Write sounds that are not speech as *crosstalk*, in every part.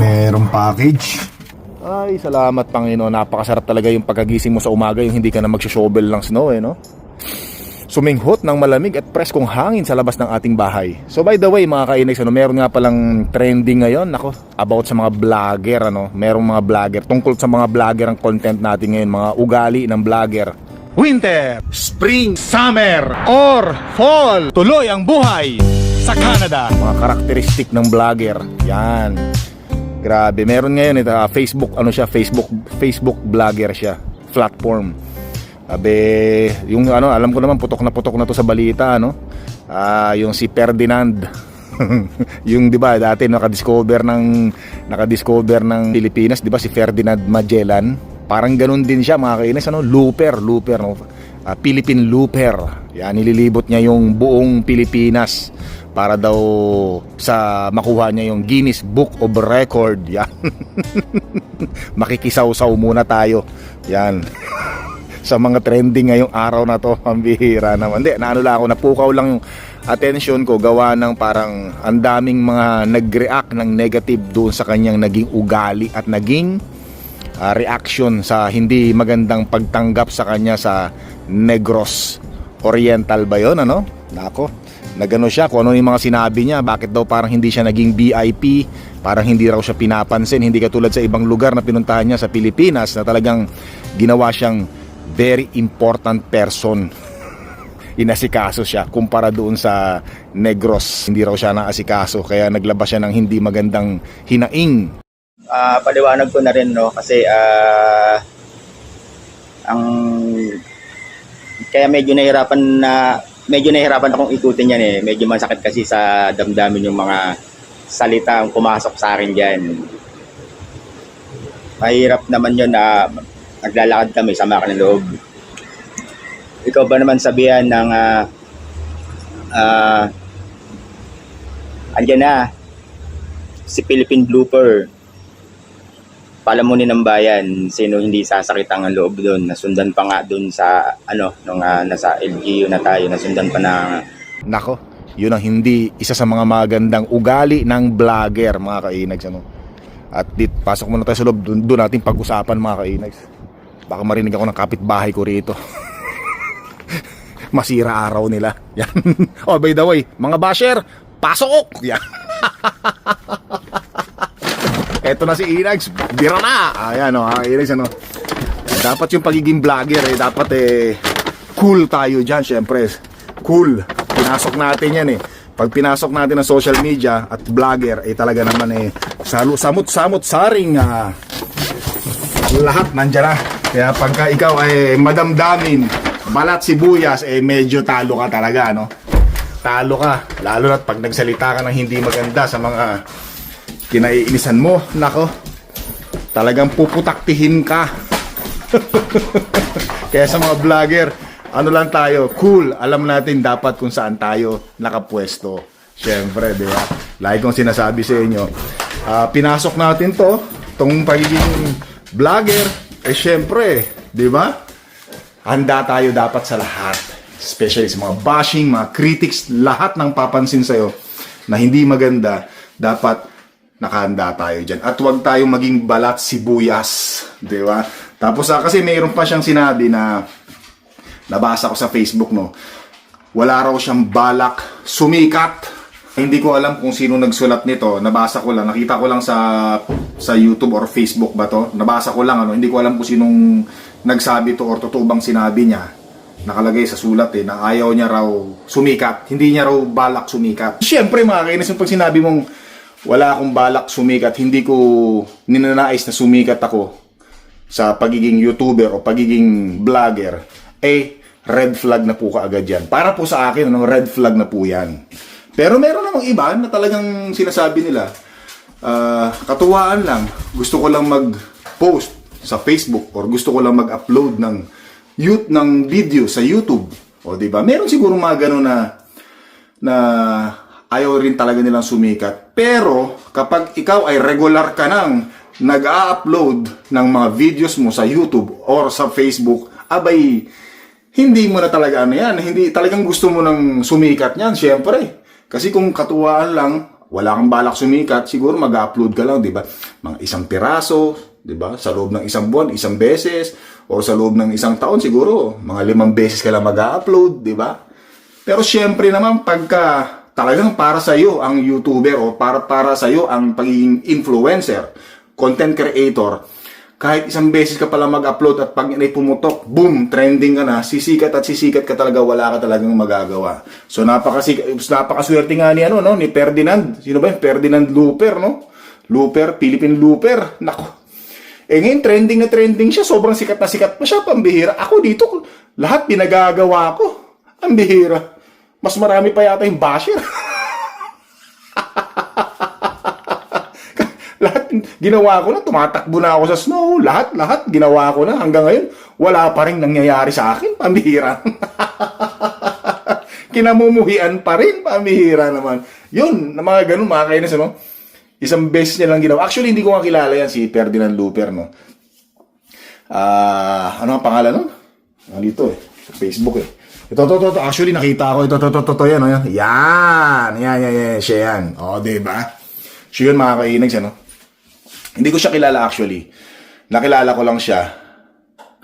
merong package. Ay, salamat Panginoon. Napakasarap talaga yung pagkagising mo sa umaga, yung hindi ka na magsho-shovel ng snow eh, no? Suminghot ng malamig at preskong hangin sa labas ng ating bahay. So by the way, mga kainex, ano, meron nga palang trending ngayon, nako, about sa mga vlogger, ano, merong mga vlogger, tungkol sa mga vlogger ang content natin ngayon, mga ugali ng vlogger. Winter, Spring, Summer, or Fall. Tuloy ang buhay sa Canada. Mga karakteristik ng vlogger. Yan. Grabe, meron ngayon ito, ah, Facebook, ano siya, Facebook, Facebook vlogger siya, platform. Sabi, yung ano, alam ko naman putok na putok na to sa balita, ano? Ah, yung si Ferdinand. *laughs* yung 'di ba, dati naka-discover ng naka-discover ng Pilipinas, 'di ba si Ferdinand Magellan? Parang ganun din siya, mga kainis, ano, looper, looper, no? Ah, Philippine looper. Yan, nililibot niya yung buong Pilipinas para daw sa makuha niya yung Guinness Book of Record. Yan. *laughs* Makikisaw-saw muna tayo. Yan. *laughs* sa mga trending ngayong araw na to, ang bihira naman. Hindi, naano lang ako, napukaw lang yung attention ko gawa ng parang ang daming mga nag-react ng negative doon sa kanyang naging ugali at naging ah, reaction sa hindi magandang pagtanggap sa kanya sa Negros Oriental ba yon ano? Nako, nagano siya kung ano yung mga sinabi niya, bakit daw parang hindi siya naging VIP, parang hindi raw siya pinapansin, hindi katulad sa ibang lugar na pinuntahan niya sa Pilipinas na talagang ginawa siyang very important person. *laughs* Inasikaso siya kumpara doon sa Negros. Hindi raw siya naasikaso kaya naglabas siya ng hindi magandang hinaing Ah, paliwanag ko na rin no kasi ah ang kaya medyo nahirapan na medyo nahirapan akong ikutin yan eh. Medyo masakit kasi sa damdamin yung mga salita ang pumasok sa akin diyan. Mahirap naman yun na naglalakad kami sa ng loob. Ikaw ba naman sabihan ng ah ah, andyan na si Philippine Blooper palamunin ng bayan sino hindi sasakit ang loob doon nasundan pa nga doon sa ano nung ah, nasa LGU na tayo nasundan pa na Nako, yun ang hindi isa sa mga magandang ugali ng vlogger, mga kainags. Ano? At dit, pasok muna tayo sa loob, doon, doon natin pag-usapan mga kainags. Baka marinig ako ng kapitbahay ko rito. *laughs* Masira araw nila. *laughs* Yan. oh, by the way, mga basher, pasok! Yan. *laughs* Eto na si Inags, bira na! Ayan o, oh, Inags ano. Dapat yung pagiging vlogger eh, dapat eh, cool tayo dyan, syempre. Cool. Pinasok natin yan eh. Pag pinasok natin ang social media at vlogger, eh talaga naman eh, samot-samot, saring, ah, lahat nandyan na. Kaya pagka ikaw ay madamdamin, balat sibuyas, eh medyo talo ka talaga, no? Talo ka. Lalo na pag nagsalita ka ng hindi maganda sa mga kinaiinisan mo, nako, talagang puputaktihin ka. *laughs* Kaya sa mga vlogger, ano lang tayo, cool. Alam natin dapat kung saan tayo nakapwesto. Siyempre, di ba? Lagi kong sinasabi sa inyo, ah, pinasok natin to, tong pagiging vlogger, eh syempre, di ba? Handa tayo dapat sa lahat. Especially sa mga bashing, mga critics, lahat ng papansin sa'yo na hindi maganda, dapat nakahanda tayo dyan. At huwag tayong maging balat sibuyas. Di ba? Tapos ah, kasi mayroon pa siyang sinabi na nabasa ko sa Facebook, no? Wala raw siyang balak sumikat. Hindi ko alam kung sino nagsulat nito. Nabasa ko lang. Nakita ko lang sa sa YouTube or Facebook ba to. Nabasa ko lang. Ano? Hindi ko alam kung sinong nagsabi to or totoo bang sinabi niya. Nakalagay sa sulat eh na ayaw niya raw sumikat. Hindi niya raw balak sumikat. Siyempre mga kainis yung pag sinabi mong wala akong balak sumikat, hindi ko ninanais na sumikat ako sa pagiging YouTuber o pagiging vlogger, eh, red flag na po kaagad yan. Para po sa akin, ano, red flag na po yan. Pero meron namang iba na talagang sinasabi nila, ah, katuwaan lang, gusto ko lang mag-post sa Facebook or gusto ko lang mag-upload ng youth ng video sa YouTube. O di ba? Meron siguro mga ganun na na ayaw rin talaga nilang sumikat. Pero kapag ikaw ay regular ka nang nag-a-upload ng mga videos mo sa YouTube or sa Facebook, abay, hindi mo na talaga ano yan. Hindi talagang gusto mo nang sumikat niyan, syempre. Kasi kung katuwaan lang, wala kang balak sumikat, siguro mag-upload ka lang, di ba? Mga isang piraso, di ba? Sa loob ng isang buwan, isang beses, o sa loob ng isang taon, siguro, mga limang beses ka lang mag-upload, di ba? Pero syempre naman, pagka talagang para sa iyo ang YouTuber o para para sa iyo ang pagiging influencer, content creator, kahit isang beses ka pala mag-upload at pag pumutok, boom, trending ka na, sisikat at sisikat ka talaga, wala ka talagang magagawa. So napakasik napakaswerte nga ni ano no, ni Ferdinand. Sino ba 'yung Ferdinand Looper, no? Looper, Philippine Looper. Nako. Eh ngayon, trending na trending siya. Sobrang sikat na sikat pa siya. Pambihira. Ako dito, lahat pinagagawa ko. Ang bihira. Mas marami pa yata yung basher. *laughs* lahat ginawa ko na, tumatakbo na ako sa snow, lahat, lahat ginawa ko na. Hanggang ngayon, wala pa rin nangyayari sa akin, pambihira. *laughs* Kinamumuhian pa rin, pambihira naman. Yun, na mga ganun, mga kainis, ano? Isang beses niya lang ginawa. Actually, hindi ko nga kilala yan, si Ferdinand Looper, no? Ah, ano ang pangalan nun? Nandito eh, sa Facebook eh. Ito, ito, ito, ito. Actually, nakita ko. Ito, ito, ito, ito, ito, yan, oh, yan. Yan, yan, yan, yan, siya yan. O, di ba? Siya yun, mga kainags, ano? Hindi ko siya kilala actually. Nakilala ko lang siya.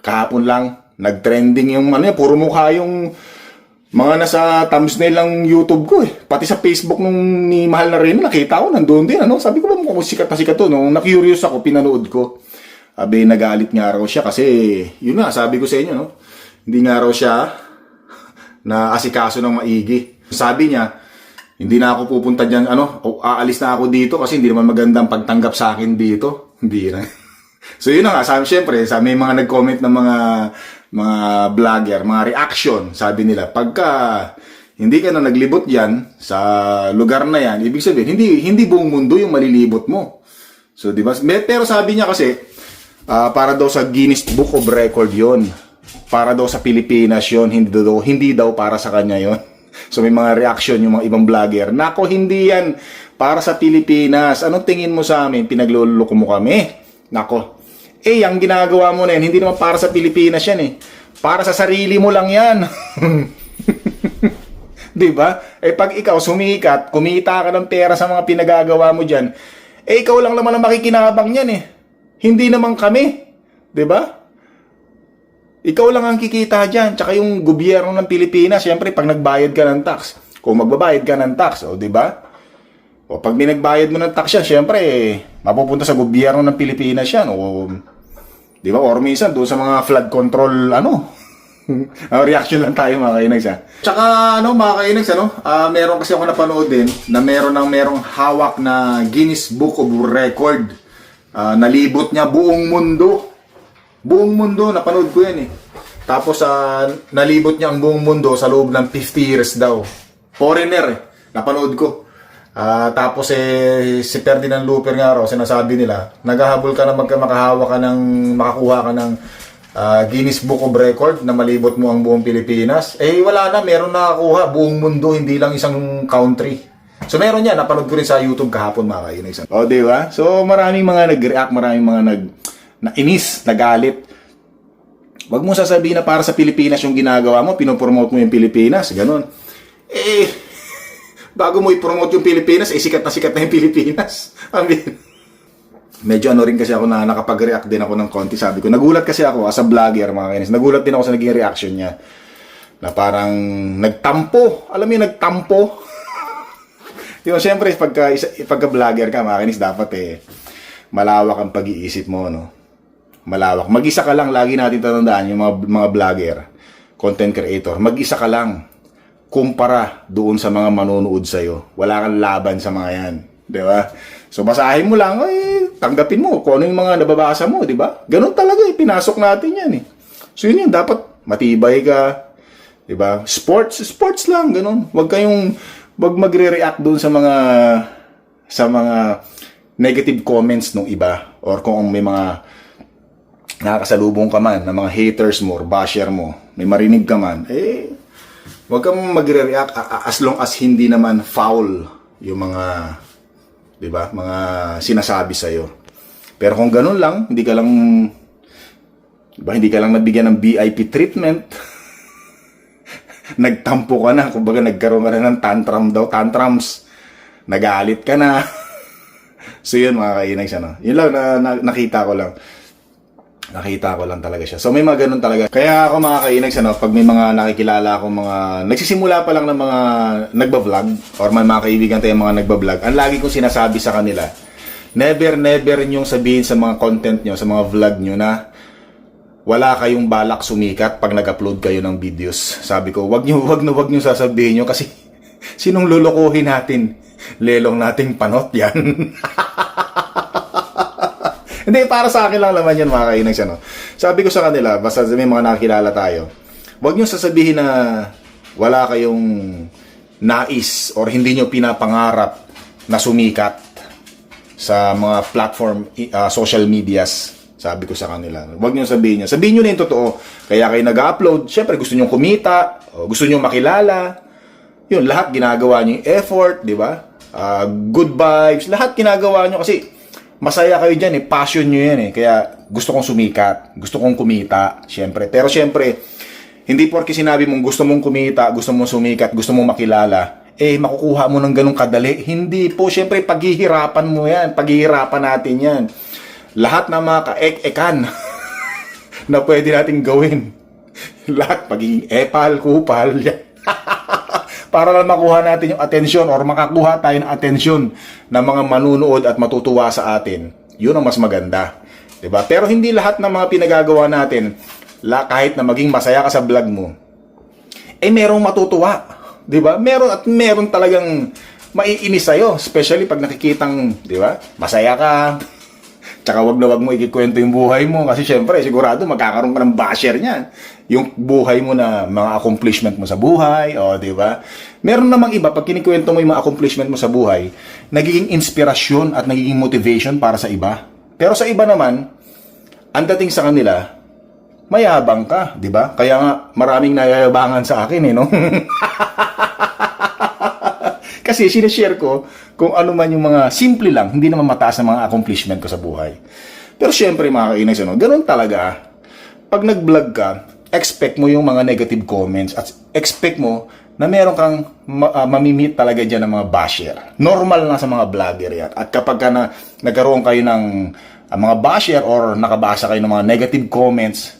Kahapon lang, nag-trending yung ano yan, puro mukha yung mga nasa thumbnail ng YouTube ko eh. Pati sa Facebook nung ni Mahal na rin, nakita ko, nandun din. Ano? Sabi ko ba mukhang sikat na sikat to? Nung na-curious ako, pinanood ko. Abe, nagalit nga raw siya kasi, yun nga, sabi ko sa inyo, no? Hindi nga raw siya na asikaso ng maigi. Sabi niya, hindi na ako pupunta dyan, ano, aalis na ako dito kasi hindi naman magandang pagtanggap sa akin dito. *laughs* Hindi na. *laughs* so yun na nga, sabi, syempre, sa may mga nag-comment ng mga mga vlogger, mga reaction, sabi nila, pagka hindi ka na naglibot yan sa lugar na yan, ibig sabihin, hindi, hindi buong mundo yung malilibot mo. So, di ba? Pero sabi niya kasi, ah, para daw sa Guinness Book of Record yon Para daw sa Pilipinas yon hindi daw, hindi daw para sa kanya yon *laughs* So may mga reaction yung mga ibang vlogger. Nako, hindi yan para sa Pilipinas. Anong tingin mo sa amin? Pinagluloko mo kami. Nako. Eh, ang ginagawa mo na yan, hindi naman para sa Pilipinas yan eh. Para sa sarili mo lang yan. *laughs* 'Di ba? Eh pag ikaw sumikat, kumita ka ng pera sa mga pinagagawa mo diyan, eh ikaw lang naman ang makikinabang niyan eh. Hindi naman kami. 'Di ba? Ikaw lang ang kikita diyan, tsaka yung gobyerno ng Pilipinas, syempre pag nagbayad ka ng tax, kung magbabayad ka ng tax, o 'di ba? O pag may mo ng tax yan, syempre eh, mapupunta sa gobyerno ng Pilipinas yan o 'di ba? Or minsan doon sa mga flood control ano, *laughs* Ah, reaction lang tayo mga kainags ha. Tsaka ano mga kainags ano, ah, meron kasi ako napanood din na meron ng merong hawak na Guinness Book of Record. Ah, nalibot niya buong mundo. Buong mundo, napanood ko yan eh. Tapos ah, nalibot niya ang buong mundo sa loob ng 50 years daw. Foreigner eh. Napanood ko. Ah, tapos eh, si Ferdinand Looper nga raw, sinasabi nila, naghahabol ka na magka makahawak ka ng, makakuha ka ng ah, Guinness Book of Record na malibot mo ang buong Pilipinas. Eh, wala na, meron nakakuha. Buong mundo, hindi lang isang country. So, meron yan. Napanood ko rin sa YouTube kahapon, mga kainis. O, di ba? So, maraming mga nag-react, maraming mga nag nainis, nagalit. Wag mo sasabihin na para sa Pilipinas yung ginagawa mo, pinopromote mo yung Pilipinas, ganun. Eh, *laughs* bago mo i-promote yung Pilipinas, eh sikat na sikat na yung Pilipinas. *laughs* I mean, medyo ano rin kasi ako na nakapag-react din ako ng konti. Sabi ko, nagulat kasi ako as a vlogger, mga kainis. Nagulat din ako sa naging reaction niya. Na parang nagtampo. Alam mo yung nagtampo? *laughs* Yung siyempre, pagka, pagka vlogger ka, mga kainis, dapat eh, malawak ang pag-iisip mo, no? Malawak. Mag-isa ka lang, lagi natin tatandaan yung mga, mga vlogger, content creator. Mag-isa ka lang kumpara doon sa mga manonood sa'yo. Wala kang laban sa mga yan. Di ba? So, basahin mo lang, ay, tanggapin mo kung ano yung mga nababasa mo, di ba? Ganun talaga, eh, pinasok natin yan, eh. So, yun yun, dapat matibay ka, di ba? Sports, sports lang, ganun. Huwag kayong, wag magre-react doon sa mga, sa mga negative comments ng iba or kung may mga nakakasalubong ka man ng mga haters mo or basher mo, may marinig ka man, eh, Huwag kang magre-react as long as hindi naman foul yung mga 'di ba? Mga sinasabi sa iyo. Pero kung ganun lang, hindi ka lang 'di ba, hindi ka lang nabigyan ng VIP treatment. *laughs* Nagtampo ka na, kumbaga nagkaroon ka na ng tantrum daw, tantrums. nagalit ka na. *laughs* so yun mga kainags, ano. Yun lang, na, na- nakita ko lang. Nakita ko lang talaga siya. So may mga ganun talaga. Kaya ako mga kainags, ano, pag may mga nakikilala ako mga, nagsisimula pa lang ng mga nagbablog, or may mga kaibigan tayong mga nagbablog, ang lagi kong sinasabi sa kanila, never, never nyong sabihin sa mga content nyo, sa mga vlog nyo na, wala kayong balak sumikat pag nag-upload kayo ng videos. Sabi ko, wag nyo, wag na wag nyo sasabihin nyo kasi *laughs* sinong lulukuhin natin? Lelong nating panot yan. *laughs* Hindi, para sa akin lang naman yan mga kainags. Ano? Sabi ko sa kanila, basta may mga nakakilala tayo, wag nyo sasabihin na wala kayong nais or hindi nyo pinapangarap na sumikat sa mga platform, uh, social medias. Sabi ko sa kanila. Huwag niyo sabihin niyo. Sabihin niyo na yung totoo. Kaya kayo nag-upload. Siyempre, gusto niyo kumita. Gusto niyo makilala. Yun, lahat ginagawa niyo yung effort, di ba? Ah, good vibes. Lahat ginagawa niyo kasi masaya kayo dyan eh. Passion niyo yan eh. Kaya gusto kong sumikat. Gusto kong kumita. Siyempre. Pero siyempre, hindi porke sinabi mong gusto mong kumita, gusto mong sumikat, gusto mong makilala, eh makukuha mo ng ganong kadali. Hindi po, syempre paghihirapan mo yan. Paghihirapan natin yan. Lahat na mga kaek-ekan *laughs* na pwede nating gawin. *laughs* Lahat, pagiging epal, kupal, yan. *laughs* Para lang makuha natin yung atensyon or makakuha tayo ng atensyon ng mga manunood at matutuwa sa atin. Yun ang mas maganda. ba? Pero hindi lahat ng mga pinagagawa natin, la, kahit na maging masaya ka sa vlog mo, eh merong matutuwa. ba? Meron at meron talagang maiinis sa'yo. Especially pag nakikitang, 'di ba? Masaya ka. Tsaka wag na wag mo ikikwento yung buhay mo kasi syempre sigurado magkakaroon ka ng basher niyan. Yung buhay mo na mga accomplishment mo sa buhay, o 'di ba? Meron namang iba pag kinikwento mo yung mga accomplishment mo sa buhay, nagiging inspirasyon at nagiging motivation para sa iba. Pero sa iba naman, ang dating sa kanila, mayabang ka, 'di ba? Kaya nga maraming nayayabangan sa akin eh, no? *laughs* Kasi sinishare ko kung ano man yung mga simple lang, hindi naman mataas na mga accomplishment ko sa buhay. Pero syempre mga kainags, ano, ganun talaga. Pag nag-vlog ka, expect mo yung mga negative comments at expect mo na meron kang ma- ah, mamimit talaga dyan ng mga basher. Normal na sa mga vlogger yan. At kapag ka na, nagkaroon kayo ng ah, mga basher or nakabasa kayo ng mga negative comments,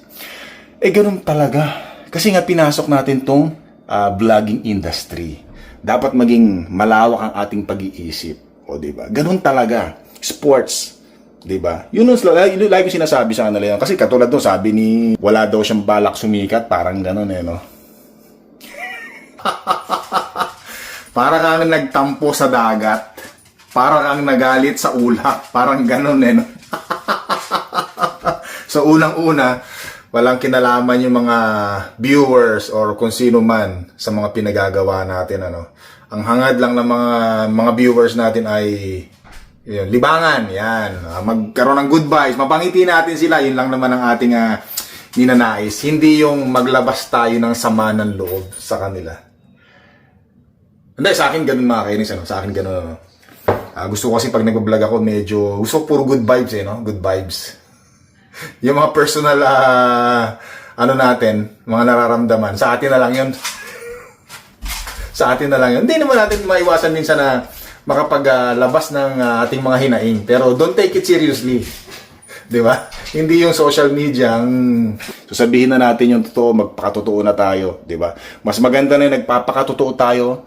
eh ganun talaga. Kasi nga pinasok natin tong ah, vlogging industry. Dapat maging malawak ang ating pag-iisip. O, di ba? Ganun talaga. Sports. Di ba? Yun ang lagi, ko sinasabi sa kanila yun. Kasi katulad nung sabi ni wala daw siyang balak sumikat. Parang ganun eh, no? *laughs* Para kang nagtampo sa dagat. Para kang nagalit sa ulap. Parang ganun eh, no? *laughs* so, unang-una, walang kinalaman yung mga viewers or kung sino man sa mga pinagagawa natin ano. Ang hangad lang ng mga mga viewers natin ay yun, libangan, yan. Ah, Magkaroon ng good vibes, mapangiti natin sila, yun lang naman ang ating uh, ninanais. Hindi yung maglabas tayo ng sama ng loob sa kanila. Hindi, sa akin ganun mga kainis, ano? Sa akin ganun? Ah, gusto ko kasi pag nag-vlog ako, medyo, gusto puro good vibes eh, no? Good vibes *laughs* yung mga personal ah, ano natin, mga nararamdaman, sa atin na lang yun. *laughs* sa atin na lang yun. Hindi naman natin maiwasan minsan na makapaglabas ng ah, ating mga hinaing. Pero don't take it seriously. *laughs* Di ba? Hindi yung social media ang sasabihin na natin yung totoo, magpakatotoo na tayo. Di ba? Mas maganda na yung nagpapakatotoo tayo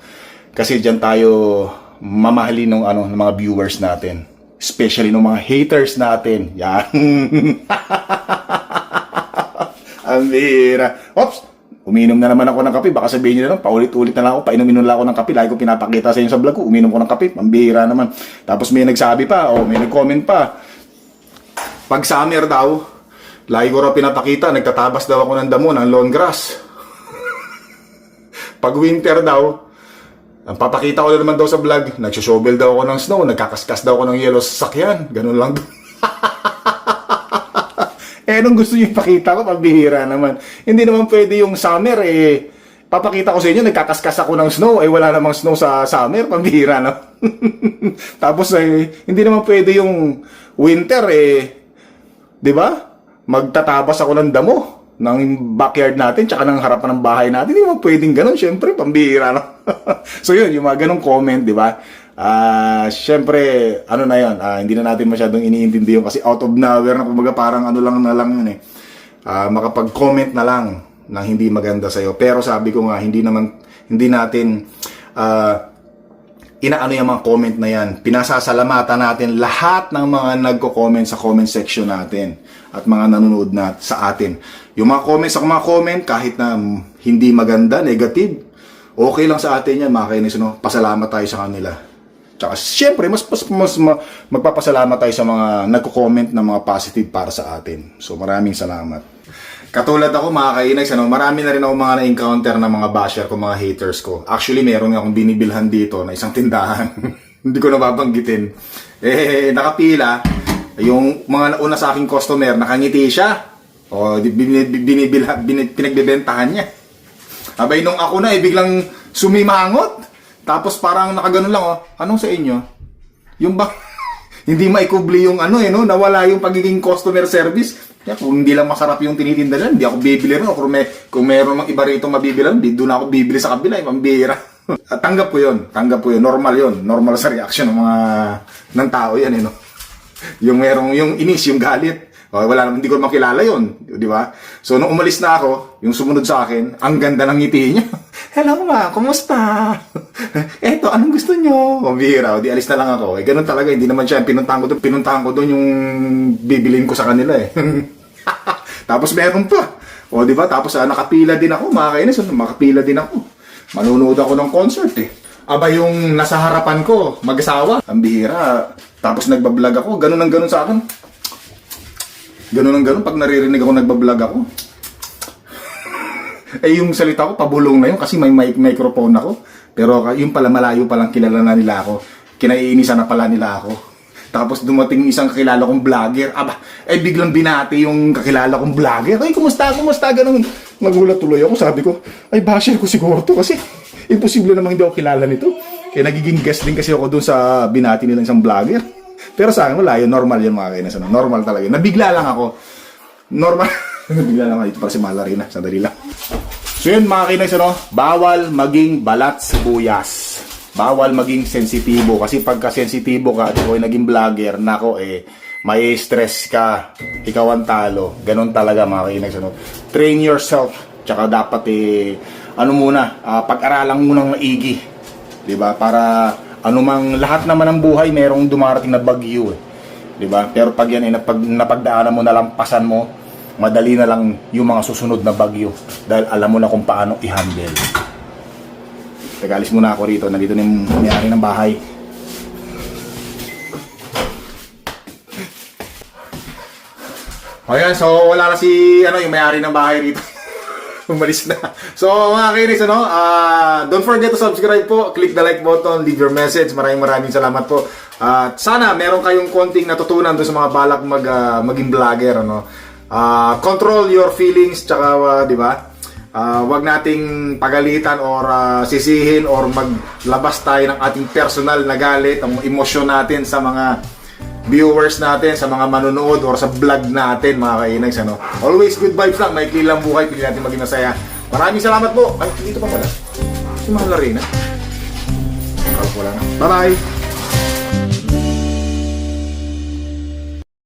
kasi diyan tayo mamahalin ng ano ng mga viewers natin. Especially ng mga haters natin. Yan. *laughs* Ang bira. Oops! Uminom na naman ako ng kape. Baka sabihin nyo na lang, paulit-ulit na lang ako. Painumin na lang ako ng kape. Lagi ko pinapakita sa inyo sa vlog ko. Uminom ko ng kape. Ang bira naman. Tapos may nagsabi pa. O may nag-comment pa. Pag summer daw, lagi ko raw pinapakita. Nagtatabas daw ako ng damo ng lawn grass. *laughs* Pag winter daw, ang papakita ko na naman daw sa vlog, nagsushovel daw ako ng snow, nagkakaskas daw ako ng yellow sa sakyan. Ganun lang. *laughs* eh, anong gusto niyo ipakita ko? Pambihira naman. Hindi naman pwede yung summer, eh, papakita ko sa inyo, nagkakaskas ako ng snow, eh, wala namang snow sa summer, pambihira na. *laughs* Tapos, eh, hindi naman pwede yung winter, eh, di ba? Magtatabas ako ng damo ng backyard natin tsaka ng harapan ng bahay natin. Hindi mo pwedeng ganun. Siyempre, pambihira no? *laughs* so yun, yung mga ganung comment, di ba? Ah, syempre, ano na 'yon, ah, hindi na natin masyadong iniintindi yun kasi out of nowhere na kumbaga parang ano lang na lang yun eh. Ah, makapag-comment na lang ng hindi maganda sa Pero sabi ko nga, hindi naman hindi natin ah, inaano yung mga comment na yan. Pinasasalamatan natin lahat ng mga nagko-comment sa comment section natin at mga nanonood na sa atin. Yung mga comments sa mga comment, kahit na mm, hindi maganda, negative, okay lang sa atin yan, mga kainis, no? Pasalamat tayo sa kanila. Tsaka, syempre, mas, mas, mas ma- magpapasalamat tayo sa mga nagko-comment ng mga positive para sa atin. So, maraming salamat. Katulad ako mga kainags, ano, marami na rin ako mga na-encounter na mga basher ko, mga haters ko. Actually, meron akong binibilhan dito na isang *laughs* tindahan. Hindi ko nababanggitin. Eh, nakapila. Yung mga nauna sa aking customer, nakangiti siya. O, binibilha, bin- pinagbebentahan niya. Abay, nung ako na, eh, biglang sumimangot. Tapos parang nakaganon lang, oh. Anong sa inyo? Yung ba, *laughs* hindi maikubli yung ano eh, no? Nawala yung pagiging customer service. Kaya kung hindi lang masarap yung tinitinda nila, hindi ako bibili rin. Kung, may, kung meron mang iba rito mabibilan, di doon ako bibili sa kabila, eh, pambira. *laughs* At tanggap ko yun, tanggap ko yun. Normal yun. Normal sa reaction ng mga, ng tao yan, eh, no? yung merong, yung inis, yung galit. O, wala naman, hindi ko naman kilala yun. Di ba? So, nung umalis na ako, yung sumunod sa akin, ang ganda ng ngiti niya. *laughs* Hello ma, kumusta? *laughs* Eto, anong gusto nyo? O, bihira, o, di alis na lang ako. Eh, ganun talaga, hindi naman siya, pinuntahan ko doon, pinuntahan ko doon yung bibilin ko sa kanila eh. *laughs* Tapos meron pa. O, di ba? Tapos ah, nakapila din ako, mga kainis, ano, makapila din ako. Manunood ako ng concert eh. Aba yung nasa harapan ko, mag-asawa. Ang bihira. Tapos nagbablog ako, ganun ang ganun sa akin. Ganun ang ganun pag naririnig ako nagbablog ako. *laughs* eh yung salita ko, pabulong na yun kasi may mic microphone ako. Pero yung pala malayo palang kilala na nila ako. Kinaiinisan na pala nila ako. Tapos dumating isang kakilala kong vlogger. Aba, eh biglang binati yung kakilala kong vlogger. Ay, kumusta, kumusta, ganun. Nagulat tuloy ako. Sabi ko, ay, basher ko siguro to kasi imposible namang hindi ako kilala nito. Kaya nagiging guest din kasi ako dun sa binati nilang isang vlogger. Pero sa akin, wala yun. Normal yun mga kainas. ano. Normal talaga yun. Nabigla lang ako. Normal. *laughs* Nabigla lang ako. Ito para si Malarina. Sandali lang. So yun mga kainas, ano, bawal maging balat sibuyas. Bawal maging sensitibo. Kasi pagka sensitibo ka at ikaw ay naging vlogger, nako eh, may stress ka. Ikaw ang talo. Ganon talaga mga kainas, ano. Train yourself. Tsaka dapat eh, ano muna, ah, pag-aralang mo ng maigi. 'di ba? Para anumang lahat naman ng buhay merong dumarating na bagyo eh. 'Di ba? Pero pag yan ay napag, napagdaanan mo na lang pasan mo, madali na lang yung mga susunod na bagyo dahil alam mo na kung paano i-handle. Teka, alis muna ako rito. Nandito na yung may-ari ng bahay. O yan, so wala na si ano, yung may-ari ng bahay rito. *laughs* Umalis na. So mga kainis, ano, ah, don't forget to subscribe po. Click the like button, leave your message. Maraming maraming salamat po. At sana meron kayong konting natutunan doon sa mga balak mag, ah, maging vlogger. Ano. Ah, control your feelings, tsaka, ah, di ba? Ah, wag nating pagalitan or ah, sisihin or maglabas tayo ng ating personal na galit, ang emosyon natin sa mga viewers natin, sa mga manonood or sa vlog natin, mga kainags, ano. Always good vibes lang, maikli lang buhay, pili natin maging masaya. Maraming salamat po. Ay, dito pa pala. Si Mahal na rin, ha? Akala ko wala na. Bye-bye!